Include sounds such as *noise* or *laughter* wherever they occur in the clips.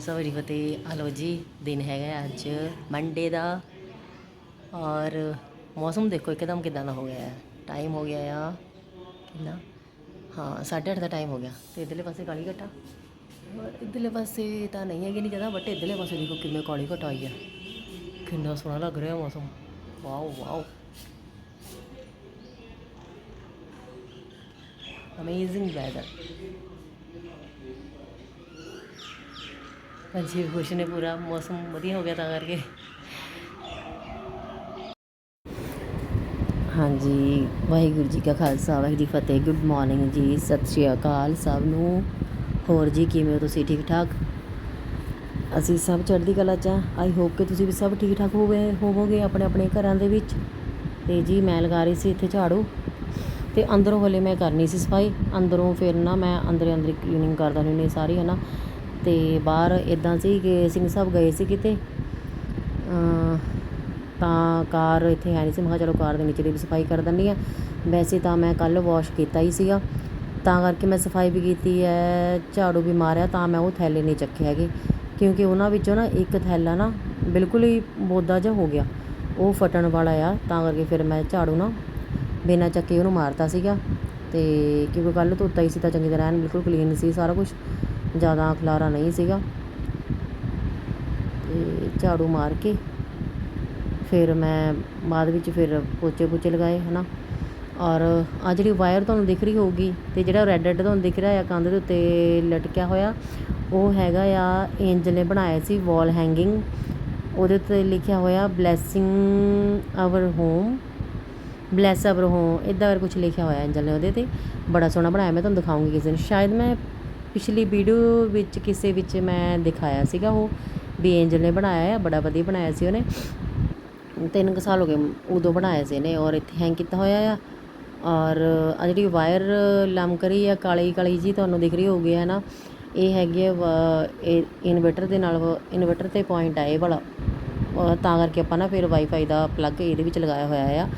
ਸਵਾਰੀ ਫਤਿਹ। ਹਲੋ ਜੀ, ਦਿਨ ਹੈਗਾ ਅੱਜ ਮੰਡੇ ਦਾ। ਔਰ ਮੌਸਮ ਦੇਖੋ, ਇੱਕਦਮ ਕਿਦਾਂ ਦਾ ਹੋ ਗਿਆ ਹੈ। ਟਾਈਮ ਹੋ ਗਿਆ ਆ, ਕਿੰਨਾ? ਹਾਂ 8:30 ਦਾ ਟਾਈਮ ਹੋ ਗਿਆ। ਤੇ ਇਧਰਲੇ ਪਾਸੇ ਕਾਲੀ ਘਟਾ ਔਰ ਇਧਰਲੇ ਪਾਸੇ ਤਾਂ ਨਹੀਂ ਹੈਗੀ ਨਹੀਂ ਜਗ੍ਹਾ ਬਟ ਇਧਰਲੇ ਪਾਸੇ ਦੇਖੋ ਕਿੰਨੇ ਕਾਲੀ ਘਟਾ ਹੋਈ ਆ। ਕਿੰਨਾ ਸੋਹਣਾ ਲੱਗ ਰਿਹਾ ਮੌਸਮ। Wow wow. ਅਮੇਜ਼ਿੰਗ ਵੈਦਰ ਪੰਛੀ ਖੁਸ਼ ਨੇ ਪੂਰਾ, ਮੌਸਮ ਵਧੀਆ ਹੋ ਗਿਆ ਤਾਂ ਕਰਕੇ। ਹਾਂਜੀ, ਵਾਹਿਗੁਰੂ ਜੀ ਕਾ ਖਾਲਸਾ, ਵਾਹਿਗੁਰੂ ਜੀ ਫਤਿਹ। ਗੁੱਡ ਮਾਰਨਿੰਗ ਜੀ, ਸਤਿ ਸ਼੍ਰੀ ਅਕਾਲ ਸਭ ਨੂੰ। ਹੋਰ ਜੀ, ਕਿਵੇਂ ਹੋ ਤੁਸੀਂ ਠੀਕ ਠਾਕ ਅਸੀਂ ਸਭ ਚੜ੍ਹਦੀ ਕਲਾ ਚ ਆਈ ਹੋਪ ਕਿ ਤੁਸੀਂ ਵੀ ਸਭ ਠੀਕ ਠਾਕ ਹੋਵੇ, ਹੋਵੋਗੇ ਆਪਣੇ ਆਪਣੇ ਘਰਾਂ ਦੇ ਵਿੱਚ। ਤੇ ਜੀ, ਮੈਂ ਲਗਾ ਰਹੀ ਸੀ ਇੱਥੇ ਝਾੜੂ। ਤੇ ਅੰਦਰੋਂ ਹਲੇ ਮੈਂ ਕਰਨੀ ਸੀ ਸਫ਼ਾਈ। ਅੰਦਰੋਂ ਫਿਰ ਨਾ ਮੈਂ ਅੰਦਰੇ ਅੰਦਰ ਕਲੀਨਿੰਗ ਕਰਦਾ ਹੁੰਦੀ ਸਾਰੀ ਹੈ ਨਾ ਤੇ ਬਾਹਰ ਇਦਾਂ ਸੀ ਕਿ ਸਿੰਘ ਸਾਹਿਬ ਗਏ ਸੀ ਕਿਤੇ। ਤਾਂ ਕਾਰ ਇੱਥੇ ਹੈ ਨਹੀਂ ਸੀ। ਮੈਂ ਕਿਹਾ ਚਲੋ ਕਾਰ ਦੇ ਨੀਚੇ ਦੀ ਵੀ ਸਫ਼ਾਈ ਕਰ ਦਿੰਦੀ ਆ ਵੈਸੇ ਤਾਂ ਮੈਂ ਕੱਲ ਵਾਸ਼ ਕੀਤਾ ਹੀ ਸੀਗਾ। ਤਾਂ ਕਰਕੇ ਮੈਂ ਸਫ਼ਾਈ ਵੀ ਕੀਤੀ ਹੈ ਝਾੜੂ ਵੀ ਮਾਰਿਆ, ਤਾਂ ਮੈਂ ਉਹ ਥੈਲੇ ਨਹੀਂ ਚੱਕੇ ਹੈਗੇ। ਕਿਉਂਕਿ ਉਹਨਾਂ ਵਿੱਚੋਂ ਨਾ ਇੱਕ ਥੈਲਾ ਨਾ ਬਿਲਕੁਲ ਹੀ ਬੋਦਾ ਜਿਹਾ ਹੋ ਗਿਆ। ਉਹ ਫਟਣ ਵਾਲਾ ਆ, ਤਾਂ ਕਰਕੇ ਫਿਰ ਮੈਂ ਝਾੜੂ ਨਾ ਬਿਨਾਂ ਚੱਕੇ ਉਹਨੂੰ ਮਾਰਤਾ ਸੀਗਾ ਤੇ ਕਿਉਂਕਿ ਕੱਲ ਧੋਤਾ ਹੀ ਸੀ ਤਾਂ ਚੰਗੀ ਤਰ੍ਹਾਂ ਐਨ ਬਿਲਕੁਲ ਕਲੀਨ ਸੀ, ਸਾਰਾ ਕੁਝ ਜ਼ਿਆਦਾ ਖਲਾਰਾ ਨਹੀਂ ਸੀਗਾ। ਤੇ ਝਾੜੂ ਮਾਰ ਕੇ ਫਿਰ ਮੈਂ ਬਾਅਦ ਵਿੱਚ ਫਿਰ ਪੋਚੇ ਪੋਚੇ ਲਗਾਏ, ਹਨਾ। ਔਰ ਆ ਜਿਹੜੀ ਵਾਇਰ ਤੁਹਾਨੂੰ ਦਿਖ ਰਹੀ ਹੋਊਗੀ ਤੇ ਜਿਹੜਾ ਰੈੱਡ ਰੈੱਡ ਤੁਹਾਨੂੰ ਦਿਖ ਰਿਹਾ ਆ, ਕੰਧ ਦੇ ਉੱਤੇ ਲਟਕਿਆ ਹੋਇਆ, ਉਹ ਹੈਗਾ ਆ ਐਂਜਲ ਨੇ ਬਣਾਇਆ ਸੀ ਵਾਲ ਹੈਂਗਿੰਗ ਉਹਦੇ ਉੱਤੇ ਲਿਖਿਆ ਹੋਇਆ blessing our home bless our home ਇਦਾਂ ਕੁਝ ਲਿਖਿਆ ਹੋਇਆ ਐਂਜਲ ਨੇ ਉਹਦੇ ਤੇ। ਬੜਾ ਸੋਹਣਾ ਬਣਾਇਆ, ਮੈਂ ਤੁਹਾਨੂੰ ਦਿਖਾਉਂਗੀ ਕਿਸੇ ਦਿਨ ਸ਼ਾਇਦ ਮੈਂ ਪਿਛਲੀ ਵੀਡੀਓ ਵਿੱਚ ਕਿਸੇ ਵਿੱਚ ਮੈਂ ਦਿਖਾਇਆ ਸੀਗਾ ਉਹ, ਵੀ ਐਂਜਲ ਨੇ ਬਣਾਇਆ ਆ, ਬੜਾ ਵਧੀਆ ਬਣਾਇਆ ਸੀ ਉਹਨੇ। ਤਿੰਨ ਕੁ ਸਾਲ ਹੋ ਗਏ ਉਦੋਂ ਬਣਾਇਆ ਸੀ ਇਹਨੇ ਔਰ ਇੱਥੇ ਹੈਂਗ ਕੀਤਾ ਹੋਇਆ ਆ। ਔਰ ਆ ਜਿਹੜੀ ਵਾਇਰ ਲਮਕ ਰਹੀ ਆ, ਕਾਲੀ ਕਾਲੀ ਜੀ ਤੁਹਾਨੂੰ ਦਿਖ ਰਹੀ ਹੋਊਗੀ ਹੈ ਨਾ ਇਹ ਹੈਗੀ ਆ ਵਾ- ਇਨਵਰਟਰ ਦੇ ਨਾਲ ਇਨਵਰਟਰ ਤੇ ਪੁਆਇੰਟ ਆ ਇਹ ਵਾਲਾ। ਤਾਂ ਕਰਕੇ ਆਪਾਂ ਨਾ ਫਿਰ ਵਾਈਫਾਈ ਦਾ ਪਲੱਗ ਇਹਦੇ ਵਿੱਚ ਲਗਾਇਆ ਹੋਇਆ ਆ।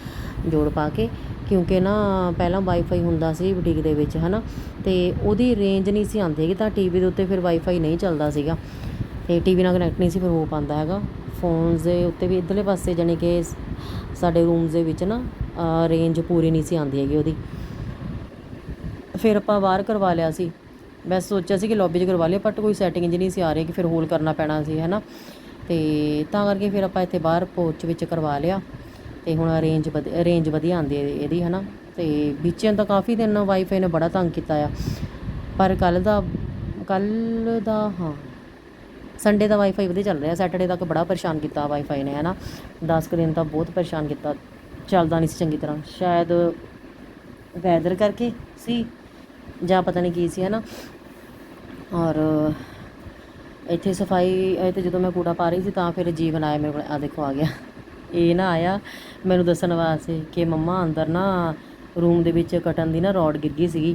ਜੋੜ ਪਾ ਕੇ, ਕਿਉਂਕਿ ਨਾ ਪਹਿਲਾਂ ਵਾਈਫਾਈ ਹੁੰਦਾ ਸੀ ਬੁਟੀਕ ਦੇ ਵਿੱਚ, ਹਨਾ? ਤੇ ਉਹਦੀ ਰੇਂਜ ਨਹੀਂ ਸੀ ਆਉਂਦੀ ਹੈਗੀ, ਤਾਂ ਟੀਵੀ ਦੇ ਉੱਤੇ ਫਿਰ ਵਾਈਫਾਈ ਨਹੀਂ ਚੱਲਦਾ ਸੀਗਾ। ਤੇ ਟੀਵੀ ਨਾਲ ਕਨੈਕਟ ਨਹੀਂ ਸੀ ਫਿਰ ਹੋ ਪਾਉਂਦਾ ਹੈਗਾ। ਫੋਨਸ ਦੇ ਉੱਤੇ ਵੀ ਇਧਰਲੇ ਪਾਸੇ ਜਾਣੀ ਕਿ ਸਾਡੇ ਰੂਮਸ ਦੇ ਵਿੱਚ ਨਾ ਰੇਂਜ ਪੂਰੀ ਨਹੀਂ ਸੀ ਆਉਂਦੀ ਹੈਗੀ ਉਹਦੀ। ਫਿਰ ਆਪਾਂ ਬਾਹਰ ਕਰਵਾ ਲਿਆ ਸੀ। ਮੈਂ ਸੋਚਿਆ ਸੀ ਕਿ ਲੌਬੀ 'ਚ ਕਰਵਾ ਲਿਆ ਬਟ ਕੋਈ ਸੈਟਿੰਗ ਜੀ ਨਹੀਂ ਸੀ ਆ ਰਹੀ ਕਿ ਫਿਰ ਹੋਲ ਕਰਨਾ ਪੈਣਾ ਸੀ, ਹੈਨਾ? ਤੇ ਤਾਂ ਕਰਕੇ ਫਿਰ ਆਪਾਂ ਇੱਥੇ ਬਾਹਰ ਪੋਰਚ ਵਿੱਚ ਕਰਵਾ ਲਿਆ। ਤੇ ਹੁਣ ਰੇਂਜ ਰੇਂਜ ਵਧੀਆ ਆਉਂਦੀ ਹੈ ਇਹਦੀ, ਹਨਾ? ਤੇ ਵਿੱਚੋਂ ਤਾਂ ਕਾਫੀ ਦਿਨ ਵਾਈਫਾਈ ਨੇ ਬੜਾ ਤੰਗ ਕੀਤਾ ਆ। ਪਰ ਕੱਲ ਦਾ ਕੱਲ ਦਾ, ਹਾਂ। ਸੰਡੇ ਦਾ ਵਾਈਫਾਈ ਵਧੀਆ ਚੱਲ ਰਿਹਾ ਸੈਟਰਡੇ ਤੱਕ ਬੜਾ ਪਰੇਸ਼ਾਨ ਕੀਤਾ ਵਾਈਫਾਈ ਨੇ, ਹਨਾ? 10 ਕੁ ਦਿਨ ਤਾਂ ਬਹੁਤ ਪਰੇਸ਼ਾਨ ਕੀਤਾ। ਚੱਲਦਾ ਨਹੀਂ ਸੀ ਚੰਗੀ ਤਰ੍ਹਾਂ। ਸ਼ਾਇਦ ਵੈਦਰ ਕਰਕੇ ਸੀ, ਜਾਂ ਪਤਾ ਨਹੀਂ ਕੀ ਸੀ, ਹਨਾ? ਔਰ ਇੱਥੇ ਸਫ਼ਾਈ ਇੱਥੇ ਜਦੋਂ ਮੈਂ ਕੂੜਾ ਪਾ ਰਹੀ ਸੀ ਤਾਂ ਫਿਰ ਜੀਵਨ ਆਇਆ, ਮੇਰੇ ਕੋਲ ਆ ਦੇਖੋ, ਆ ਗਿਆ। ਇਹ ਨਾ ਆਇਆ। ਮੈਨੂੰ ਦੱਸਣ ਵਾਸਤੇ ਕਿ ਮੰਮਾ ਅੰਦਰ ਨਾ ਰੂਮ ਦੇ ਵਿੱਚ ਕਟਨ ਦੀ ਨਾ ਰੋਡ ਗਿਰ ਗਈ ਸੀਗੀ।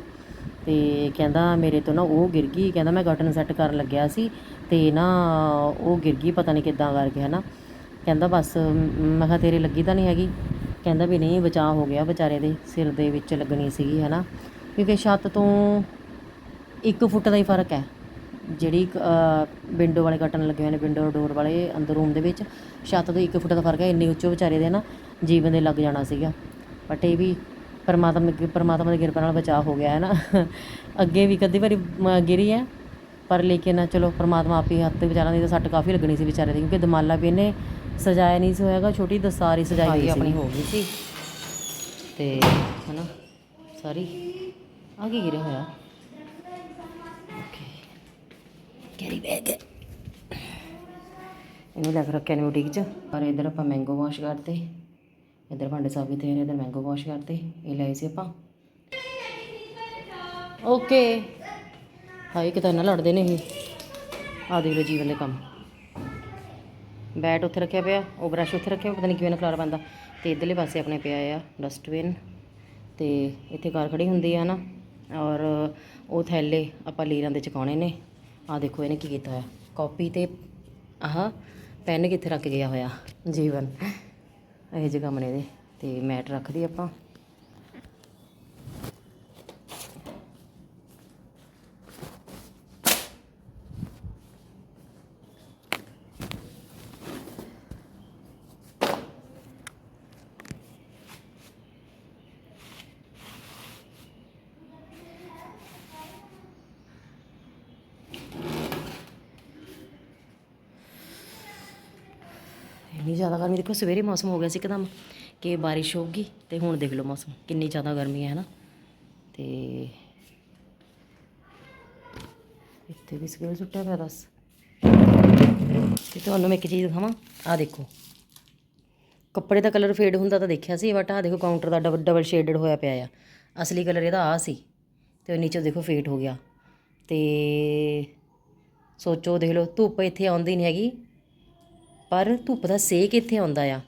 ਤੇ ਕਹਿੰਦਾ ਮੇਰੇ ਤੋਂ ਨਾ ਉਹ ਗਿਰ ਗਈ। ਕਹਿੰਦਾ ਮੈਂ ਕਟਨ ਸੈੱਟ ਕਰਨ ਲੱਗਿਆ ਸੀ ਤੇ ਨਾ ਉਹ ਗਿਰ ਗਈ ਪਤਾ ਨਹੀਂ ਕਿੱਦਾਂ ਕਰਕੇ ਹੈ ਨਾ ਕਹਿੰਦਾ ਬਸ, ਮੈਂ ਕਿਹਾ ਤੇਰੇ ਲੱਗੀ ਤਾਂ ਨਹੀਂ ਹੈਗੀ। ਕਹਿੰਦਾ ਵੀ ਨਹੀਂ, ਬਚਾਅ ਹੋ ਗਿਆ ਵਿਚਾਰੇ ਦੇ ਸਿਰ ਦੇ ਵਿੱਚ ਲੱਗਣੀ ਸੀਗੀ ਹੈ ਨਾ ਕਿਉਂਕਿ ਛੱਤ ਤੋਂ 1 ਫੁੱਟ ਦਾ ਹੀ ਫ਼ਰਕ ਹੈ। ਜਿਹੜੀ ਵਿੰਡੋ ਵਾਲੇ ਕਟਨ ਲੱਗੇ ਹੋਏ ਨੇ ਵਿੰਡੋ ਡੋਰ ਵਾਲੇ ਅੰਦਰ ਰੂਮ ਦੇ ਵਿੱਚ ਛੱਤ ਤੋਂ 1 ਫੁੱਟ ਦਾ ਫ਼ਰਕ ਹੈ ਇੰਨੇ ਉੱਚੋ ਵਿਚਾਰੇ ਦੇ ਨਾ ਜੀਵਨ ਦੇ ਲੱਗ ਜਾਣਾ ਸੀਗਾ। ਬਟ ਇਹ ਵੀ ਪਰਮਾਤਮਾ ਪਰਮਾਤਮਾ ਦੀ ਕਿਰਪਾ ਨਾਲ ਬਚਾਅ ਹੋ ਗਿਆ ਹੈ ਨਾ। ਅੱਗੇ ਵੀ ਕਦੀ ਵਾਰੀ ਮ- ਗਿਰੀ ਹੈ ਪਰ ਲੇਕਿਨ ਚਲੋ ਪਰਮਾਤਮਾ ਆਪ ਹੱਥ ਤੇ ਵਿਚਾਰਾਂ ਦੀ ਤਾਂ ਸੱਟ ਕਾਫੀ ਲੱਗਣੀ ਸੀ ਵਿਚਾਰੇ ਦੀ ਕਿਉਂਕਿ ਦਮਾਲਾ ਵੀ ਇਹਨੇ ਸਜਾਇਆ ਨਹੀਂ ਸੀ ਹੋਇਆਗਾ ਛੋਟੀ ਦਸਤਾਰ ਸਜਾਈ ਹੋਈ ਸੀ ਆਪਣੀ ਹੋ ਗਈ ਸੀ। ਤੇ ਹਨਾ ਸਾਰੀ ਆ ਕੀ ਗਿਰਿਆ ਹੋਇਆ? ਕੈਰੀ ਬੈਗ ਇਹਨੂੰ ਲੈ ਰੱਖਿਆ ਨੇ ਬੁਟੀਕ 'ਚ। ਪਰ ਇਧਰ ਆਪਾਂ ਮੈਂਗੋ ਵਾਸ਼ ਕਰਤੇ ਇਧਰ ਭਾਂਡੇ ਸਾਫ਼ ਕੀਤੇ ਨੇ, ਇਧਰ ਮੈਂਗੋ ਵਾਸ਼ ਕਰਤੇ ਇਹ ਲਏ ਸੀ ਆਪਾਂ। ਓਕੇ ਹਾਏ, ਕਿਤਾ ਨਾ ਲੜਦੇ ਨੇ ਇਹ। ਆ ਦੇਖ ਲਓ ਜੀਵਨ ਦੇ ਕੰਮ। ਬੈਟ ਉੱਥੇ ਰੱਖਿਆ ਪਿਆ, ਉਹ ਬ੍ਰਸ਼ ਉੱਥੇ ਰੱਖਿਆ, ਪਤਾ ਨਹੀਂ ਕਿਵੇਂ ਨਾ ਖਲਾਰ ਪੈਂਦਾ ਤੇ ਇਧਰਲੇ ਪਾਸੇ ਆਪਣੇ ਪਿਆ ਆ ਡਸਟਬਿਨ ਤੇ ਇੱਥੇ ਕਾਰ ਖੜੀ ਹੁੰਦੀ ਆ ਨਾ, ਔਰ ਉਹ ਥੈਲੇ ਆਪਾਂ ਲੀਰਾਂ ਦੇ ਚਕਾਉਣੇ ਨੇ। ਆ ਦੇਖੋ, ਇਹਨੇ ਕੀ ਕੀਤਾ ਹੋਇਆ? ਕਾਪੀ ਤੇ ਆਹ ਪੈਨ ਕਿੱਥੇ ਰੱਖ ਗਿਆ ਹੋਇਆ? ਜੀਵਨ। ਇਹ ਜਿਹੇ ਕੰਮ ਦੇ ਇਹਦੇ। ਤੇ ਮੈਟ ਰੱਖਦੀ ਆਪਾਂ। ਇੰਨੀ ਜ਼ਿਆਦਾ, ਗਰਮੀ ਦੇਖੋ ਸਵੇਰੇ ਮੌਸਮ ਹੋ ਗਿਆ ਸੀ ਇੱਕਦਮ ਕਿ ਬਾਰਿਸ਼ ਹੋਊਗੀ ਤੇ ਹੁਣ ਦੇਖ ਲਓ ਮੌਸਮ, ਕਿੰਨੀ ਜ਼ਿਆਦਾ ਗਰਮੀ ਹੈ ਨਾ ਤੇ ਇੱਥੇ ਵੀ ਸਕੇਲ ਸੁੱਟਿਆ ਪਿਆ ਦੱਸ। ਤੇ ਤੁਹਾਨੂੰ ਮੈਂ ਇੱਕ ਚੀਜ਼ ਦਿਖਾਵਾਂ ਆ ਦੇਖੋ। ਕੱਪੜੇ ਦਾ ਕਲਰ ਫੇਡ ਹੁੰਦਾ ਤਾਂ ਦੇਖਿਆ ਸੀ ਬਟ ਆ ਦੇਖੋ ਕਾਊਂਟਰ ਦਾ ਡਬਲ ਡਬਲ ਸ਼ੇਡਡ ਹੋਇਆ ਪਿਆ ਆ। ਅਸਲੀ ਕਲਰ ਇਹਦਾ ਆ ਸੀ, ਤੇ ਉਹ ਨੀਚੇ ਦੇਖੋ ਫੇਡ ਹੋ ਗਿਆ। ਤੇ ਸੋਚੋ ਦੇਖ ਲਓ, ਧੁੱਪ ਇੱਥੇ ਆਉਂਦੀ ਨਹੀਂ ਹੈਗੀ। ਪਰ ਧੁੱਪ ਦਾ ਸੇਕ ਇੱਥੇ ਆਉਂਦਾ ਆ।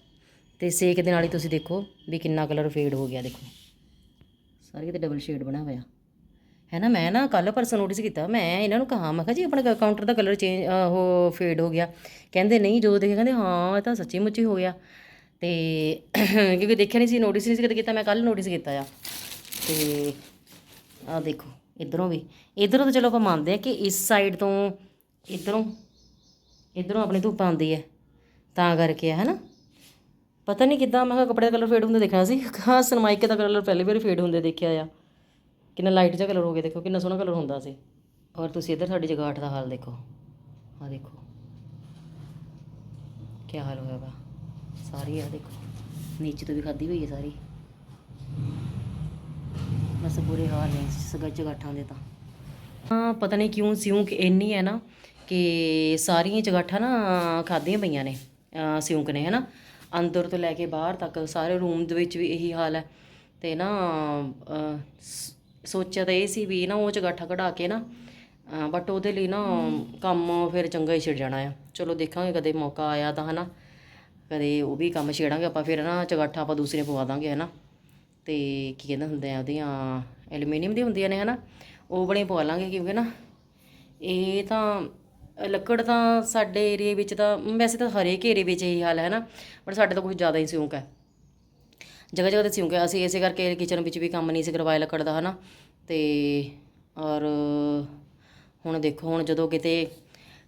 ਤੇ ਸੇਕ ਦੇ ਨਾਲ ਹੀ ਤੁਸੀਂ ਦੇਖੋ ਵੀ ਕਿੰਨਾ ਕਲਰ ਫੇਡ ਹੋ ਗਿਆ, ਦੇਖੋ। ਸਾਰੇ ਕਿਤੇ ਡਬਲ ਸ਼ੇਡ ਬਣਾ ਹੋਇਆ। ਹੈ ਨਾ ਮੈਂ ਨਾ ਕੱਲ ਪਰਸੋਂ ਨੋਟਿਸ ਕੀਤਾ, ਮੈਂ ਇਹਨਾਂ ਨੂੰ ਕਹਾ, ਮੈਂ ਕਿਹਾ ਜੀ, ਆਪਣਾ ਕਾਊਂਟਰ ਦਾ ਕਲਰ ਚੇਂਜ ਉਹ ਫੇਡ ਹੋ ਗਿਆ। ਕਹਿੰਦੇ, ਨਹੀਂ, ਜੋ ਦੇਖਿਆ, ਕਹਿੰਦੇ, ਹਾਂ, ਇਹ ਤਾਂ ਸੱਚੀ ਮੁੱਚੀ ਹੋ ਗਿਆ। ਤੇ *coughs* ਕਿਉਂਕਿ ਦੇਖਿਆ ਨਹੀਂ ਸੀ ਨੋਟਿਸ ਨਹੀਂ ਸੀ ਕਦੇ ਕੀਤਾ, ਮੈਂ ਕੱਲ ਨੋਟਿਸ ਕੀਤਾ ਆ। ਤੇ ਆਹ ਦੇਖੋ, ਇਧਰੋਂ ਵੀ। ਇਧਰੋਂ ਤਾਂ ਚਲੋ ਆਪਾਂ ਮੰਨਦੇ ਆ ਕਿ ਇਸ ਸਾਈਡ ਤੋਂ ਇਧਰੋਂ ਇਧਰੋਂ ਆਪਣੀ ਧੁੱਪ ਆਉਂਦੀ ਹੈ। ਤਾਂ ਕਰਕੇ ਹੈ ਨਾ ਪਤਾ ਨਹੀਂ ਕਿੱਦਾਂ, ਮੈਂ ਕਿਹਾ ਕੱਪੜੇ ਦਾ ਕਲਰ ਫੇਡ ਹੁੰਦੇ ਦੇਖਣਾ ਸੀ। ਹਾਂ ਸਨਮਾਈਕੇ ਦਾ ਕਲਰ ਪਹਿਲੀ ਵਾਰੀ ਫੇਡ ਹੁੰਦੇ ਦੇਖਿਆ ਆ। ਕਿੰਨਾ ਲਾਈਟ ਜਿਹਾ ਕਲਰ ਹੋ ਗਿਆ, ਦੇਖੋ, ਕਿੰਨਾ ਸੋਹਣਾ ਕਲਰ ਹੁੰਦਾ ਸੀ। ਔਰ ਤੁਸੀਂ ਇੱਧਰ ਸਾਡੀ ਜਗਾਠ ਦਾ ਹਾਲ ਦੇਖੋ। ਆ ਦੇਖੋ। ਕੀ ਹਾਲ ਹੋਇਆ ਵਾ? ਸਾਰੀ ਆ, ਦੇਖੋ। ਨੀਚੇ ਤੋਂ ਵੀ ਖਾਦੀ ਹੋਈ ਹੈ ਸਾਰੀ। ਬਸ ਬੁਰੇ ਹਾਲ ਨੇ, ਸਗਾ ਜਗਾਠਾਂ ਦੇ ਤਾਂ। ਹਾਂ, ਪਤਾ ਨਹੀਂ ਕਿਉਂ ਸਿਉਂਕ ਇੰਨੀ ਹੈ ਨਾ ਕਿ ਸਾਰੀਆਂ ਚਗਾਠਾਂ ਨਾ ਖਾਦੀਆਂ ਪਈਆਂ ਨੇ। ਸਿਉਂਕ ਨੇ ਹਨਾ? ਅੰਦਰ ਤੋਂ ਲੈ ਕੇ ਬਾਹਰ ਤੱਕ ਸਾਰੇ ਰੂਮ ਦੇ ਵਿੱਚ ਵੀ ਇਹੀ ਹਾਲ ਹੈ। ਤੇ ਨਾ ਸ- ਸੋਚਿਆ ਤਾਂ ਇਹ ਸੀ ਵੀ ਨਾ ਉਹ ਚਗਾਠਾ ਕਢਾ ਕੇ ਨਾ ਬਟ ਉਹਦੇ ਲਈ ਨਾ ਕੰਮ ਫਿਰ ਚੰਗਾ ਹੀ ਛਿੜ ਜਾਣਾ ਆ। ਚਲੋ ਦੇਖਾਂਗੇ, ਕਦੇ ਮੌਕਾ ਆਇਆ ਤਾਂ, ਹਨਾ? ਕਦੇ ਉਹ ਵੀ ਕੰਮ ਛੇੜਾਂਗੇ, ਆਪਾਂ ਫਿਰ ਨਾ ਚਗਾਠਾ ਆਪਾਂ ਦੂਸਰੇ ਪਵਾ ਦਾਂਗੇ, ਹਨਾ? ਤੇ ਕੀ ਕਹਿੰਦੇ ਹੁੰਦੇ ਆ, ਉਹਦੀਆਂ ਐਲੂਮੀਨੀਅਮ ਦੀ ਹੁੰਦੀਆਂ ਨੇ, ਹਨਾ? ਉਹ ਬਣੇ ਪਵਾ ਲਾਂਗੇ ਕਿਉਂਕਿ ਨਾ, ਇਹ ਤਾਂ ਲੱਕੜ ਤਾਂ ਸਾਡੇ ਏਰੀਏ ਵਿੱਚ ਤਾਂ ਵੈਸੇ ਤਾਂ ਹਰੇਕ ਏਰੀਏ ਵਿੱਚ ਇਹੀ ਹਾਲ ਹੈ ਨਾ ਪਰ ਸਾਡੇ ਤਾਂ ਕੁਝ ਜ਼ਿਆਦਾ ਹੀ ਸਿਉਂਕ ਹੈ। ਜਗ੍ਹਾ ਜਗ੍ਹਾ ਤੇ ਸਿਉਂਕ ਹੈ। ਅਸੀਂ ਇਸੇ ਕਰਕੇ ਕਿਚਨ ਵਿੱਚ ਵੀ ਕੰਮ ਨਹੀਂ ਸੀ ਕਰਵਾਇਆ ਲੱਕੜ ਦਾ ਹਨਾ। ਤੇ ਔਰ ਹੁਣ ਦੇਖੋ ਹੁਣ ਜਦੋਂ ਕਿਤੇ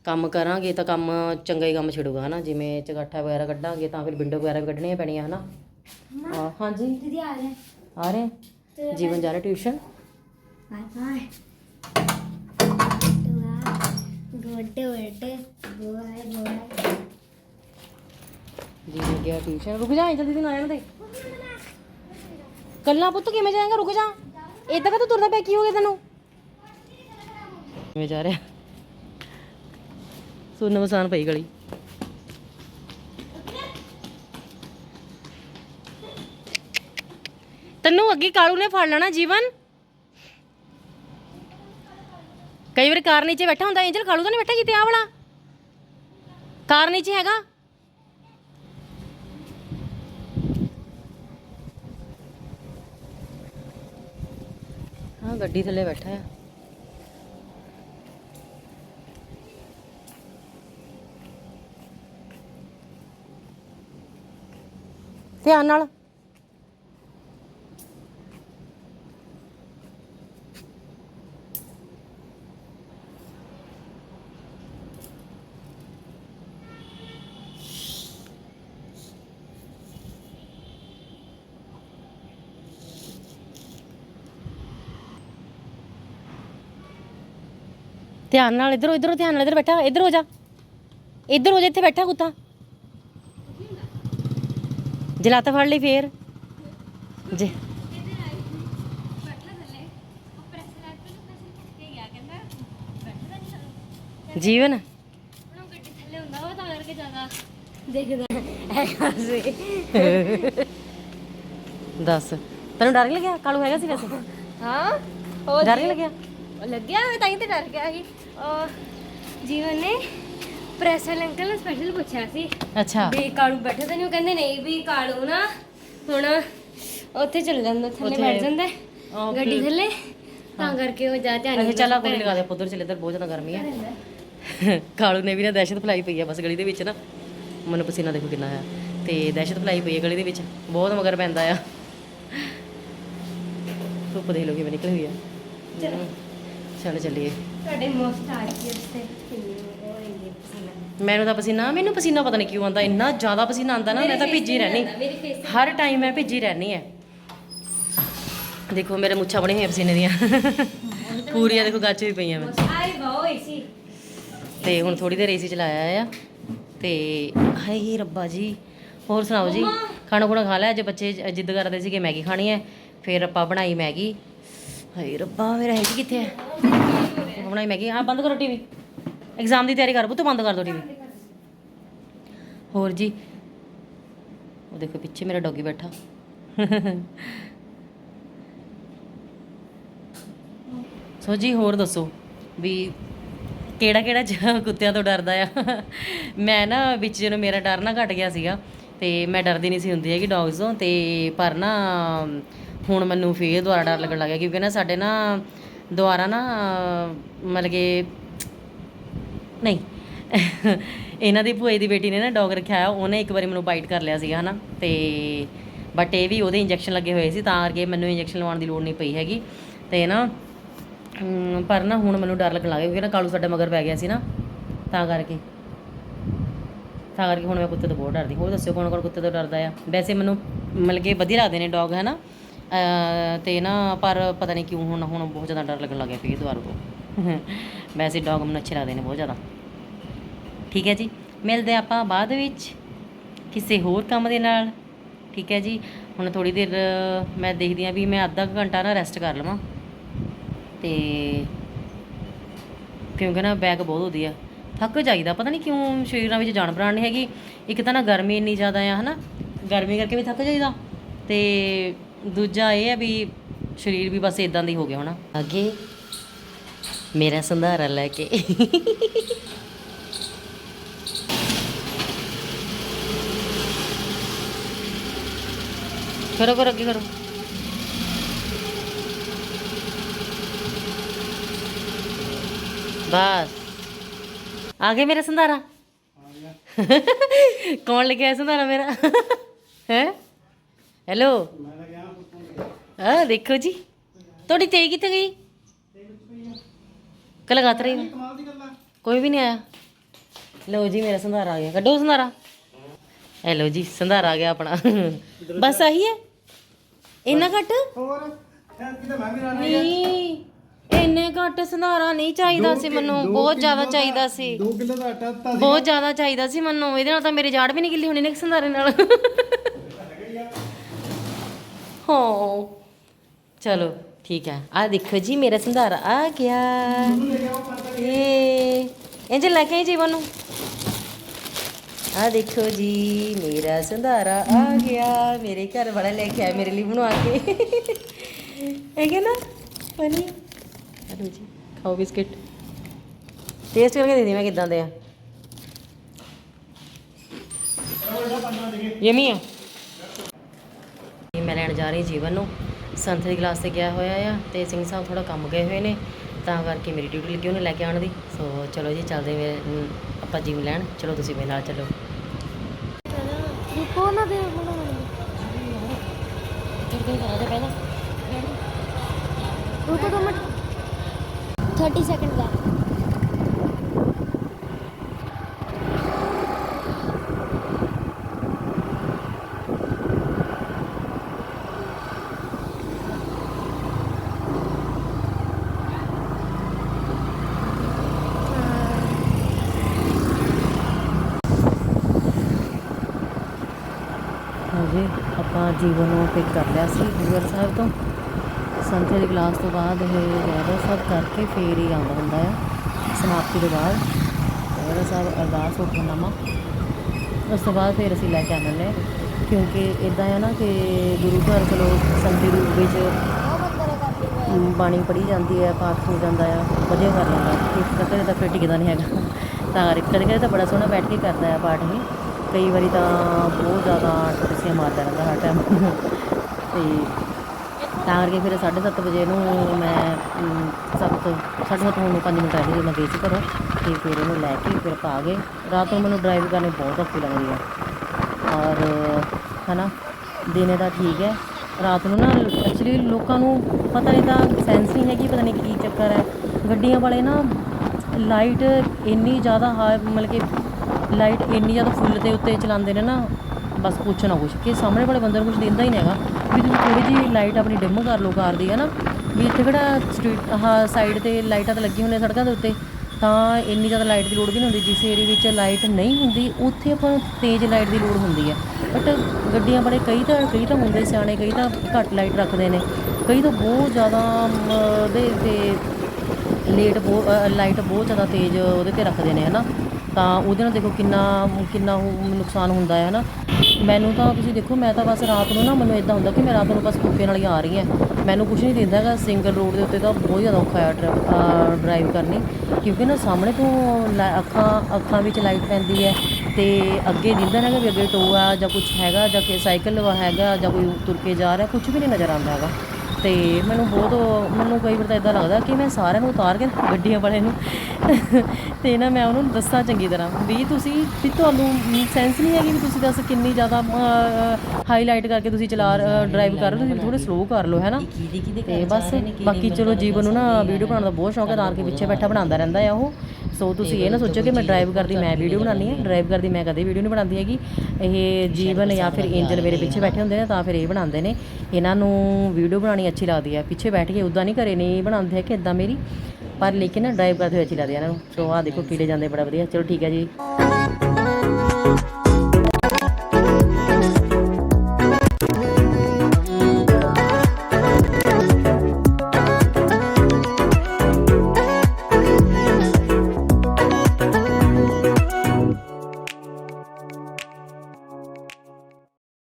ਕੰਮ ਕਰਾਂਗੇ ਤਾਂ ਕੰਮ ਚੰਗਾ ਹੀ ਕੰਮ ਛਿੜੂਗਾ ਹਨਾ। ਜਿਵੇਂ ਚਗਾਠਾ ਵਗੈਰਾ ਕੱਢਾਂਗੇ ਤਾਂ ਫਿਰ ਵਿੰਡੋ ਵਗੈਰਾ ਵੀ ਕੱਢਣੀਆਂ ਪੈਣੀਆਂ ਹਨਾ। ਆ ਹਾਂਜੀ। ਦੀਦੀ ਆ ਰਹੇ। ਆ ਰਹੇ। ਜੀਵਨ ਜਾ ਰਿਹਾ tuition? Bye bye good good boy boy Jeevan ਗਿਆ ਟਿਊਸ਼ਨ ਰੁਕ ਜਾ ਜਲਦੀ ਦਿਨ ਆਇਆ ਨਾ ਕੱਲਾ ਪੁੱਤ ਕਿਵੇਂ ਜਾਏਗਾ, ਰੁਕ ਜਾ। ਇਦਾਂ ਕਾ ਤੂੰ ਤੁਰਦਾ ਪਿਆ, ਕੀ ਹੋ ਗਿਆ ਤੈਨੂੰ? ਕਿਵੇਂ ਜਾ ਰਿਹਾ? ਸੁਣ ਮਸਾਨ ਪਈ ਗਲੀ। ਤੈਨੂੰ ਅੱਗੇ ਕਾਲੂ ਨੇ ਫੜ ਲੈਣਾ ਜੀਵਨ। ਕਈ ਵਾਰ ਕਾਰ ਨੀਚੇ ਬੈਠਾ ਹੁੰਦਾ ਐਂਜਲ ਕਾਲੂ ਤਾਂ ਨਹੀਂ ਬੈਠਾ ਕਿਤੇ ਆ ਵਾਲਾ? ਕਾਰ ਨੀਚੇ ਹੈਗਾ? ਹਾਂ, ਗੱਡੀ ਥੱਲੇ ਬੈਠਾ ਆ। ਧਿਆਨ ਨਾਲ। ਧਿਆਨ ਨਾਲ ਇਧਰੋਂ ਇਧਰੋਂ ਧਿਆਨ ਨਾਲ ਇਧਰ ਬੈਠਾ ਇਧਰ ਹੋ ਜਾ। ਇਧਰ ਹੋ ਜਾ ਇੱਥੇ ਬੈਠਾ ਕੁੱਤਾ। ਜਲਾਤ ਫੜ ਲਈ ਫੇਰ। ਜੇ ਜੀਵਨ। ਦੇਖਦਾ ਦੱਸ। ਤੈਨੂੰ ਡਰ ਲੱਗਿਆ? ਕਾਲੂ ਹੈਗਾ ਸੀ ਵੈਸੇ? ਹਾਂ ਡਰ ਲੱਗਿਆ? ਲੱਗਿਆ ਤਾਂ ਹੀ ਤੇ ਡਰ ਗਿਆ ਸੀ। ਜੀਵਨ ਨੇ ਪ੍ਰੈਸ ਵਾਲੇ ਅੰਕਲ ਨੂੰ ਸਪੈਸ਼ਲ ਪੁੱਛਿਆ ਸੀ ਅੱਛਾ। ਵੀ ਕਾਲੂ ਬੈਠੇ ਤਾਂ ਨਹੀਂ ਉਹ ਕਹਿੰਦੇ ਨਹੀਂ ਵੀ ਕਾਲੂ ਨਾ ਹੁਣ ਉੱਥੇ ਚਲ ਜਾਂਦਾ ਥੱਲੇ ਬੈਠ ਜਾਂਦਾ ਹੈ. ਗੱਡੀ ਥੱਲੇ। ਤਾਂ ਕਰਕੇ ਉਹ ਜਾ ਧਿਆਨ ਅੱਛਾ ਚੱਲ ਆ ਕੋਈ ਲਗਾ ਦੇ ਪੁੱਧਰ ਚੱਲ ਇੱਧਰ ਬਹੁਤ ਜ਼ਿਆਦਾ ਗਰਮੀ ਹੈ। *laughs* ਕਾਲੂ ਨੇ ਵੀ ਨਾ ਦਹਿਸ਼ਤ ਫੈਲਾਈ ਪਈ ਆ ਬਸ ਗਲੀ ਦੇ ਵਿੱਚ ਨਾ। ਮਨ ਪਸੀਨਾ ਦੇਖੋ ਕਿੰਨਾ ਆ ਤੇ ਦਹਿਸ਼ਤ ਫਲਾਈ ਪਈ ਹੈ ਗਲੀ ਦੇ ਵਿੱਚ। ਬਹੁਤ ਮਗਰ ਪੈਂਦਾ ਆ। ਧੁੱਪ ਦੇਖ ਲਓ ਕਿਵੇਂ ਨਿਕਲੀ ਹੋਈ ਆ। ਚਲੋ। ਚਲ ਚੱਲੀਏ। ਤੁਹਾਡੇ ਤੇ ਕਿੰਨੀ ਉਹ ਇੰਨੀ ਪਸੰਦ ਮੈਨੂੰ ਤਾਂ ਪਸੀਨਾ ਮੈਨੂੰ ਪਸੀਨਾ ਪਤਾ ਨਹੀਂ ਕਿਉਂ ਆਉਂਦਾ ਇੰਨਾ ਜ਼ਿਆਦਾ ਪਸੀਨਾ ਆਉਂਦਾ ਨਾ ਮੈਂ ਤਾਂ ਭਿੱਜੀ ਰਹਿਣੀ ਮੇਰੀ ਫੇਸ ਹਰ ਟਾਈਮ ਮੈਂ ਭਿੱਜੀ ਰਹਿਣੀ ਹੈ। ਦੇਖੋ ਮੇਰੇ ਮੁੱਛਾਂ ਬਣੀਆਂ ਹੋਈਆਂ ਪਸੀਨੇ ਦੀਆਂ। ਪੂਰੀਆਂ ਦੇਖੋ ਗੱਚ ਵੀ ਪਈਆਂ ਮੈਂ। ਆਈ ਵਾਓ ਏਸੀ ਤੇ ਹੁਣ ਥੋੜੀ ਦੇਰ ਏਸੀ ਚਲਾਇਆ ਆ। ਤੇ ਹਾਏ ਰੱਬਾ ਜੀ। ਹੋਰ ਸੁਣਾਓ ਜੀ ਖਾਣਾ ਖੁਣਾ ਖਾ ਲਿਆ? ਅੱਜ ਬੱਚੇ ਜ- ਜਿੱਦ ਕਰਦੇ ਸੀਗੇ ਮੈਗੀ ਖਾਣੀ ਹੈ। ਫਿਰ ਆਪਾਂ ਬਣਾਈ ਮੈਗੀ। ਹਾਏ ਰੱਬਾ ਮੇਰਾ ਹੈ ਕਿੱਥੇ ਹੈ ਬਣਾਈ ਮੈਗੀ ਹਾਂ ਬੰਦ ਕਰੋ ਟੀਵੀ। ਐਗਜ਼ਾਮ ਦੀ ਤਿਆਰੀ ਕਰ ਬੁੱਤ ਬੰਦ ਕਰ ਦੋ ਟੀਵੀ। ਹੋਰ ਜੀ। ਉਹ ਦੇਖੋ, ਪਿੱਛੇ ਮੇਰਾ ਡੌਗੀ ਬੈਠਾ। ਸੋ ਜੀ, ਹੋਰ ਦੱਸੋ ਵੀ ਕਿਹੜਾ ਕਿਹੜਾ ਕੁੱਤਿਆਂ ਤੋਂ ਡਰਦਾ ਆ? ਮੈਂ ਨਾ ਵਿੱਚ ਜਦੋਂ ਮੇਰਾ ਡਰ ਨਾ ਘਟ ਗਿਆ ਸੀਗਾ ਤੇ ਮੈਂ ਡਰਦੀ ਨਹੀਂ ਸੀ ਹੁੰਦੀ ਹੈਗੀ ਡੌਗਸ ਤੋਂ ਤੇ ਪਰ ਨਾ ਹੁਣ ਮੈਨੂੰ ਫੇਰ ਦੁਬਾਰਾ ਡਰ ਲੱਗਣ ਲੱਗ ਗਿਆ, ਕਿਉਂਕਿ ਨਾ ਸਾਡੇ ਨਾ ਦੁਬਾਰਾ ਨਾ, ਮਤਲਬ ਕਿ ਨਹੀਂ, ਇਹਨਾਂ ਦੀ ਭੂਏ ਦੀ ਬੇਟੀ ਨੇ ਨਾ ਡੌਗ ਰੱਖਿਆ ਉਹਨੇ ਇੱਕ ਵਾਰੀ ਮੈਨੂੰ ਬਾਈਟ ਕਰ ਲਿਆ ਸੀਗਾ, ਹਨਾ? ਤੇ ਬਟ ਇਹ ਵੀ ਉਹਦੇ ਇੰਜੈਕਸ਼ਨ ਲੱਗੇ ਹੋਏ ਸੀ, ਤਾਂ ਕਰਕੇ ਮੈਨੂੰ ਇੰਜੈਕਸ਼ਨ ਲਵਾਉਣ ਦੀ ਲੋੜ ਨਹੀਂ ਪਈ ਹੈਗੀ। ਤੇ ਨਾ ਪਰ ਨਾ ਹੁਣ ਮੈਨੂੰ ਡਰ ਲੱਗਣ ਲੱਗ ਗਿਆ, ਕਿਉਂਕਿ ਨਾ ਕਾਲੂ ਸਾਡੇ ਮਗਰ ਪੈ ਗਿਆ ਸੀ ਨਾ, ਤਾਂ ਕਰਕੇ। ਤਾਂ ਕਰਕੇ ਹੁਣ ਮੈਂ ਕੁੱਤੇ ਤੋਂ ਬਹੁਤ ਡਰਦੀ ਹੋਰ ਦੱਸਿਓ ਕੌਣ ਕੌਣ ਕੁੱਤੇ ਤੋਂ ਡਰਦਾ ਆ? ਵੈਸੇ ਮੈਨੂੰ, ਮਤਲਬ ਕਿ ਵਧੀਆ ਲੱਗਦੇ ਨੇ ਡੌਗ ਹੈ ਨਾ ਤੇ ਨਾ ਪਰ ਪਤਾ ਨਹੀਂ ਕਿਉਂ ਹੁਣ ਹੁਣ ਬਹੁਤ ਜ਼ਿਆਦਾ ਡਰ ਲੱਗਣ ਲੱਗ ਗਿਆ ਫੇਰ ਦੁਬਾਰਾ ਤੋਂ। *laughs* ਵੈਸੇ ਡੌਗ ਮੈਨੂੰ ਅੱਛੇ ਲੱਗਦੇ ਨੇ ਬਹੁਤ ਜ਼ਿਆਦਾ। ਠੀਕ ਹੈ ਜੀ, ਮਿਲਦੇ ਆਪਾਂ ਬਾਅਦ ਵਿੱਚ ਕਿਸੇ ਹੋਰ ਕੰਮ ਦੇ ਨਾਲ। ਠੀਕ ਹੈ ਜੀ, ਹੁਣ ਥੋੜੀ ਦੇਰ, ਮੈਂ ਦੇਖਦੀ ਆ ਵੀ ਮੈਂ ਅੱਧਾ ਘੰਟਾ ਨਾ ਰੈਸਟ ਕਰ ਲਵਾਂ। ਤੇ ਕਿਉਂਕਿ ਨਾ ਬੈਕ ਬਹੁਤ ਹੁੰਦੀ ਆ ਥੱਕ ਜਾਈਦਾ, ਪਤਾ ਨਹੀਂ ਕਿਉਂ ਸਰੀਰਾਂ ਵਿੱਚ ਜਾਨ ਪ੍ਰਾਣ ਨਹੀਂ ਹੈਗੀ। ਇੱਕ ਤਾਂ ਨਾ ਗਰਮੀ ਇੰਨੀ ਜ਼ਿਆਦਾ ਆ, ਹਨਾ? ਗਰਮੀ ਕਰਕੇ ਵੀ ਥੱਕ ਜਾਈਦਾ। ਤੇ ਦੂਜਾ ਇਹ ਆ ਵੀ ਸਰੀਰ ਵੀ ਬਸ ਇਦਾਂ ਦੀ ਹੋ ਗਿਆ ਹੁਣ। ਅੱਗੇ ਮੇਰਾ ਸੰਧਾਰਾ ਲੈ ਕੇ। ਕਰੋ ਕਰੋ ਅੱਗੇ ਕਰੋ। ਬਸ। ਆ ਗਿਆ ਮੇਰਾ ਸੰਧਾਰਾ? ਕੌਣ ਲੈ ਕੇ ਆਇਆ ਸੰਧਾਰਾ ਮੇਰਾ? ਹੈ? ਹੈਲੋ ਆ ਦੇਖੋ ਜੀ। ਤੁਹਾਡੀ ਤੇਈ ਕਿੱਥੇ ਗਈ? ਕਲਗਾਤ ਰਹੀ ਕੋਈ ਵੀ ਨਹੀਂ ਆਇਆ। ਲਓ ਜੀ ਮੇਰਾ ਸੰਧਾਰਾ ਆ ਗਿਆ। ਕੱਢੋ ਸੰਧਾਰਾ। ਇਹ ਲਓ ਜੀ ਸੰਧਾਰਾ ਆ ਗਿਆ ਆਪਣਾ। ਬਸ ਆਹੀ ਹੈ? ਇੰਨਾ ਘੱਟ? ਹੋਰ ਨਹੀਂ ਇੰਨੇ ਘੱਟ ਸੰਧਾਰਾ ਨਹੀਂ ਚਾਹੀਦਾ ਸੀ ਮੈਨੂੰ। ਬਹੁਤ ਜ਼ਿਆਦਾ ਚਾਹੀਦਾ ਸੀ। 2 ਕਿਲੋ ਦਾ ਆਟਾ ਤਾਂ ਬਹੁਤ ਜ਼ਿਆਦਾ ਚਾਹੀਦਾ ਸੀ ਮੈਨੂੰ। ਇਹਦੇ ਨਾਲ ਤਾਂ ਮੇਰੇ ਜਾੜ ਵੀ ਨਹੀਂ ਗਿੱਲੀ ਹੋਣੀ ਨੇ ਸੰਧਾਰੇ ਨਾਲ। ਹੋ। ਚਲੋ, ਠੀਕ ਹੈ। ਆ ਦੇਖੋ ਜੀ, ਮੇਰਾ ਸੰਧਾਰਾ ਆ ਗਿਆ। ਏ, ਇੰਜ ਲੈ ਕੇ ਆਈ ਜੀਵਨ ਨੂੰ। ਆ ਦੇਖੋ ਜੀ, ਮੇਰਾ ਸੰਧਾਰਾ ਆ ਗਿਆ। ਮੇਰੇ ਘਰ ਵਾਲਾ ਲੈ ਕੇ ਆਇਆ, ਮੇਰੇ ਲਈ ਬਣਵਾ ਕੇ। ਹੈਗੇ ਨਾ ਫਨੀ ਹਲੋ ਜੀ, ਖਾਓ ਬਿਸਕਿਟ। ਟੇਸਟ ਕਰਕੇ ਦੇ ਦੀ ਮੈਂ ਕਿਦਾਂ ਦੇ ਆ। ਯਮੀ ਆ। ਮੈਂ ਲੈਣ ਜਾ ਰਹੀ ਜੀਵਨ ਨੂੰ। ਸੰਤ ਦੀ ਕਲਾਸ ਤੇ ਗਿਆ ਹੋਇਆ ਆ ਤੇ ਸਿੰਘ ਸਾਹਿਬ ਥੋੜਾ ਕੰਮ ਗਏ ਹੋਏ ਨੇ ਤਾਂ ਕਰਕੇ ਮੇਰੀ ਡਿਊਟੀ ਲੱਗੀ ਉਹਨੇ ਲੈ ਕੇ ਆਉਣ ਦੀ। ਸੋ ਚਲੋ ਜੀ ਚੱਲਦੇ ਵੇ ਆਪਾਂ ਜੀਵਨ ਲੈਣ ਚਲੋ ਤੁਸੀਂ ਮੇਰੇ ਨਾਲ ਚੱਲੋ। ਰੁਕੋ ਨਾ ਦੇ ਬੋਲੋ ਚੱਲਦੇ ਕਰਾ ਦੇ ਪਹਿਲਾਂ। ਰੁਕੋ ਦੋ ਮਿੰਟ। 30 ਸੈਕਿੰਡ ਦਾ ਹਾਂਜੀ ਆਪਾਂ ਜੀਵਨ ਨੂੰ ਪਿਕ ਕਰ ਲਿਆ ਸੀ ਗੁਰਦੁਆਰਾ ਸਾਹਿਬ ਤੋਂ। ਸੰਥੇ ਦੀ ਕਲਾਸ ਤੋਂ ਬਾਅਦ ਇਹ ਗੁਰਦੁਆਰਾ ਸਾਹਿਬ ਕਰਕੇ ਫੇਰ ਹੀ ਆਉਂਦਾ ਹੁੰਦਾ ਆ। ਸਮਾਪਤੀ ਤੋਂ ਬਾਅਦ ਗੁਰਦੁਆਰਾ ਸਾਹਿਬ ਅਰਦਾਸ ਹੁਕਮਨਾਮਾ ਉਸ ਤੋਂ ਬਾਅਦ ਫਿਰ ਅਸੀਂ ਲੈ ਕੇ ਆਉਂਦੇ ਹਾਂ। ਕਿਉਂਕਿ ਇਦਾਂ ਆ ਨਾ ਕਿ ਗੁਰੂ ਘਰ ਕੋਲੋਂ ਸੰਗਤੀ ਰੂਪ ਵਿੱਚ ਬਾਣੀ ਪੜ੍ਹੀ ਜਾਂਦੀ ਹੈ ਪਾਠ ਹੋ ਜਾਂਦਾ ਆ, ਵਧੀਆ ਕਰ ਲੈਂਦਾ। ਇਸ ਕਦੇ ਤਾਂ ਫਿਰ ਟਿਕਦਾ ਨਹੀਂ ਹੈਗਾ। ਤਾਂ ਕਰਕੇ ਕਦੇ ਕਦੇ ਤਾਂ ਬੜਾ ਸੋਹਣਾ ਬੈਠ ਕੇ ਕਰਦਾ ਆ ਪਾਠ ਇਹ ਕਈ ਵਾਰੀ ਤਾਂ ਬਹੁਤ ਜ਼ਿਆਦਾ ਟੁੱਟੀਆਂ ਮਾਰਦਾ ਰਹਿੰਦਾ ਹਰ ਟਾਈਮ ਤੇ ਤਾਂ ਕਰਕੇ ਫਿਰ 7:30 ਵਜੇ ਨੂੰ ਮੈਂ 7 7:30 ਹੋਣ ਨੂੰ 5 ਮਿੰਟ ਰਹਿ ਗਏ, ਮੈਂ ਗਈ ਸੀ ਘਰੋਂ। ਤੇ ਫਿਰ ਇਹਨੂੰ ਲੈ ਕੇ ਫਿਰ ਆਪਾਂ ਆ ਗਏ। ਰਾਤ ਨੂੰ ਮੈਨੂੰ ਡਰਾਈਵ ਕਰਨੀ ਬਹੁਤ ਔਖੀ ਲੱਗਦੀ ਹੈ ਔਰ, ਹਨਾ, ਦਿਨੇ ਦਾ ਠੀਕ ਹੈ। ਰਾਤ ਨੂੰ ਨਾ ਐਕਚੁਅਲੀ ਲੋਕਾਂ ਨੂੰ ਪਤਾ ਨਹੀਂ ਤਾਂ ਸੈਂਸ ਨਹੀਂ ਹੈਗੀ, ਪਤਾ ਨਹੀਂ ਕੀ ਚੱਕਰ ਹੈ। ਗੱਡੀਆਂ ਵਾਲੇ ਨਾ ਲਾਈਟ ਇੰਨੀ ਜ਼ਿਆਦਾ ਹਾ ਮਤਲਬ ਕਿ ਲਾਈਟ ਇੰਨੀ ਜ਼ਿਆਦਾ ਫੁੱਲ ਦੇ ਉੱਤੇ ਚਲਾਉਂਦੇ ਨੇ ਨਾ। ਬਸ ਕੁਛ ਨਾ ਕੁਛ ਕਿ ਸਾਹਮਣੇ ਵਾਲੇ ਬੰਦੇ ਨੂੰ ਕੁਝ ਦਿੰਦਾ ਹੀ ਨਹੀਂ ਹੈਗਾ ਵੀ ਤੁਸੀਂ ਥੋੜੀ ਜਿਹੀ ਲਾਈਟ ਆਪਣੀ ਡਿਮ ਕਰ ਲਓ ਕਾਰ ਦੀ ਹੈ ਨਾ ਵੀ ਇੱਥੇ ਕਿਹੜਾ ਸਟਰੀਟ ਹਾਂ ਸਾਈਡ ਤੇ ਲਾਈਟਾਂ ਤਾਂ ਲੱਗੀਆਂ ਹੁੰਦੀਆਂ ਸੜਕਾਂ ਦੇ ਉੱਤੇ ਤਾਂ ਇੰਨੀ ਜ਼ਿਆਦਾ ਲਾਈਟ ਦੀ ਲੋੜ ਵੀ ਨਹੀਂ ਹੁੰਦੀ ਜਿਸ ਏਰੀਏ ਵਿੱਚ ਲਾਈਟ ਨਹੀਂ ਹੁੰਦੀ ਉੱਥੇ ਆਪਾਂ ਨੂੰ ਤੇਜ਼ ਲਾਈਟ ਦੀ ਲੋੜ ਹੁੰਦੀ ਹੈ। ਬਟ ਗੱਡੀਆਂ ਬੜੇ ਕਈ ਤਾਂ ਕਈ ਤਾਂ ਹੁੰਦੇ ਸਿਆਣੇ ਕਈ ਤਾਂ ਘੱਟ ਲਾਈਟ ਰੱਖਦੇ ਨੇ ਕਈ ਤਾਂ ਬਹੁਤ ਜ਼ਿਆਦਾ ਮ, ਉਹਦੇ ਤੇ ਲੇਟ ਬਹੁਤ ਲਾਈਟ ਬਹੁਤ ਜ਼ਿਆਦਾ ਤੇਜ਼ ਉਹਦੇ ਤੇ ਰੱਖਦੇ ਨੇ ਹਨਾ? ਤਾਂ ਉਹਦੇ ਨਾਲ ਦੇਖੋ ਕਿੰਨਾ ਕਿੰਨਾ ਨੁਕਸਾਨ ਹੁੰਦਾ ਹੈ ਹਨਾ? ਮੈਨੂੰ ਤਾਂ ਤੁਸੀਂ ਦੇਖੋ, ਮੈਂ ਤਾਂ ਬਸ ਰਾਤ ਨੂੰ ਨਾ ਮੈਨੂੰ ਇਦਾਂ ਹੁੰਦਾ ਕਿ ਮੈਂ ਰਾਤ ਨੂੰ ਬਸ ਕੁੱਕੇ ਨਾਲ ਹੀ ਆ ਰਹੀ ਹਾਂ। ਮੈਨੂੰ ਕੁਝ ਨਹੀਂ ਦਿੰਦਾ ਹੈਗਾ ਸਿੰਗਲ ਰੋਡ ਦੇ ਉੱਤੇ ਤਾਂ ਬਹੁਤ ਜ਼ਿਆਦਾ ਔਖਾ ਹੈ ਡਰਾਈਵ ਕਰਨੀ। ਕਿਉਂਕਿ ਨਾ ਸਾਹਮਣੇ ਤੋਂ ਲਾ- ਅੱਖਾਂ ਅੱਖਾਂ ਵਿੱਚ ਲਾਈਟ ਪੈਂਦੀ ਹੈ ਤੇ ਅੱਗੇ ਦਿੰਦਾ ਹੈਗਾ ਵੀ ਅੱਗੇ ਟੋ ਆ ਜਾਂ ਕੁਝ ਹੈਗਾ ਜਾਂ ਕਿ ਸਾਈਕਲ ਹੈਗਾ ਜਾਂ ਕੋਈ ਤੁਰ ਕੇ ਜਾ ਰਿਹਾ ਕੁਝ ਵੀ ਨਹੀਂ ਨਜ਼ਰ ਆਉਂਦਾ ਹੈਗਾ। ਤੇ ਮੈਨੂੰ ਬਹੁਤ ਮੈਨੂੰ ਕਈ ਵਾਰ ਤਾਂ ਇਦਾਂ ਲੱਗਦਾ ਕਿ ਮੈਂ ਸਾਰਿਆਂ ਨੂੰ ਉਤਾਰ ਕੇ ਗੱਡੀਆਂ ਵਾਲੇ ਨੂੰ। ਤੇ ਨਾ ਮੈਂ ਉਹਨੂੰ ਦੱਸਾਂ ਚੰਗੀ ਤਰ੍ਹਾਂ ਵੀ ਤੁਸੀਂ ਵੀ ਤੁਹਾਨੂੰ ਸੈਂਸ ਨਹੀਂ ਹੈਗੀ ਵੀ ਤੁਸੀਂ ਦੱਸ ਕਿੰਨੀ ਜ਼ਿਆਦਾ ਹਾਈਲਾਈਟ ਕਰਕੇ ਤੁਸੀਂ ਚਲਾ ਡਰਾਈਵ ਕਰ ਰਹੇ ਹੋ, ਤੁਸੀਂ ਥੋੜੇ ਸਲੋ ਕਰ ਲਓ ਹੈ ਨਾ ਤੇ ਬਸ, ਬਾਕੀ ਚਲੋ ਜੀਵਨ ਨੂੰ ਨਾ ਵੀਡੀਓ ਬਣਾਉਣ ਦਾ ਬਹੁਤ ਸ਼ੌਂਕ ਹੈ, ਤਾਂ ਕਿ ਪਿੱਛੇ ਬੈਠਾ ਬਣਾਉਂਦਾ ਰਹਿੰਦਾ ਆ ਉਹ। ਸੋ ਤੁਸੀਂ ਇਹ ਨਾ ਸੋਚੋ ਕਿ ਮੈਂ ਡਰਾਈਵ ਕਰਦੀ ਮੈਂ ਵੀਡੀਓ ਬਣਾਉਣੀ ਹੈ। ਡਰਾਈਵ ਕਰਦੀ ਮੈਂ ਕਦੇ ਵੀਡੀਓ ਨਹੀਂ ਬਣਾਉਂਦੀ ਹੈਗੀ। ਇਹ ਜੀਵਨ ਜਾਂ ਫਿਰ ਐਂਜਲ ਮੇਰੇ ਪਿੱਛੇ ਬੈਠੇ ਹੁੰਦੇ ਨੇ ਤਾਂ ਫਿਰ ਇਹ ਬਣਾਉਂਦੇ ਨੇ। ਇਹਨਾਂ ਨੂੰ ਵੀਡੀਓ ਬਣਾਉਣੀ ਅੱਛੀ ਲੱਗਦੀ ਹੈ ਪਿੱਛੇ ਬੈਠ ਕੇ ਉਦਾਂ ਨਹੀਂ ਘਰੇ ਨਹੀਂ ਬਣਾਉਂਦੇ ਹੈ ਕਿ ਇਦਾਂ ਮੇਰੀ। ਪਰ ਲੇਕਿਨ ਨਾ ਡਰਾਈਵ ਕਰਦੇ ਹੋਏ ਅੱਛੀ ਲੱਗਦੀ ਹੈ ਇਹਨਾਂ ਨੂੰ। ਸੋ ਆਹ ਦੇਖੋ ਕੀੜੇ ਜਾਂਦੇ ਬੜਾ ਵਧੀਆ। ਚਲੋ ਠੀਕ ਹੈ ਜੀ।